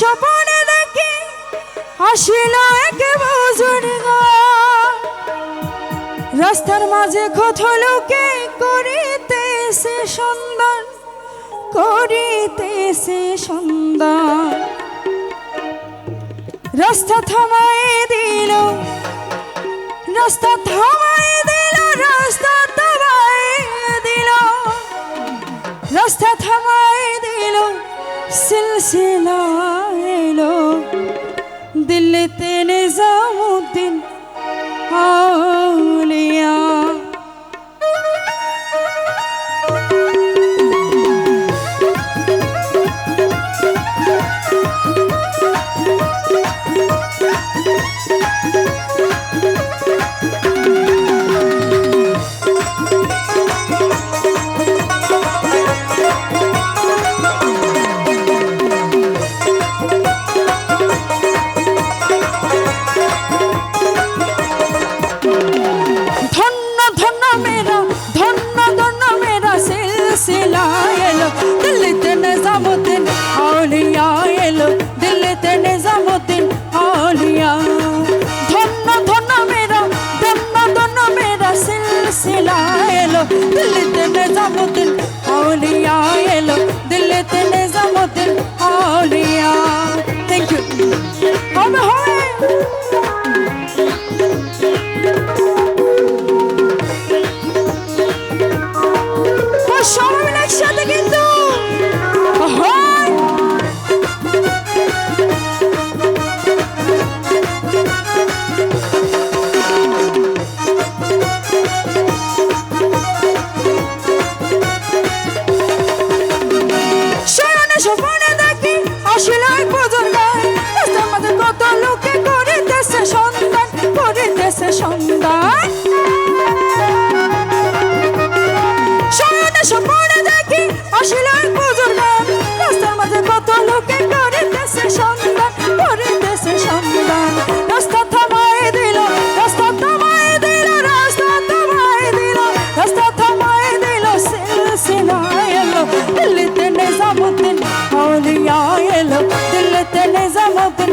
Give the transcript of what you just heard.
স্বপনে দেখি, আসিল এক রাস্তার মাঝে কত লোকে করিতেছে সন্ধান করিতেছে সন্ধান। রাস্তা থামায় দিল, রাস্তা থামায় দিল, রাস্তা থামায় দিল। রাস্তা থামায় দিল, সিলসিলা দিল্লিতে নিজামুদ্দিন সন্ধান শরণে স্বপনে দেখি আসলে এক বুজুর্গ রাস্তার মাঝে কত লোকে করিতেছে সন্ধান করিতেছে সন্ধান রাস্তা থামায় দিল, রাস্তা থামায় দিল, রাস্তা থামায় দিল, রাস্তা থামায় দিল সিলসিলা এলো। দিল্লিতে নিজামুদ্দিন আউলিয়া এলো। দিল্লিতে নিজামুদ্দিন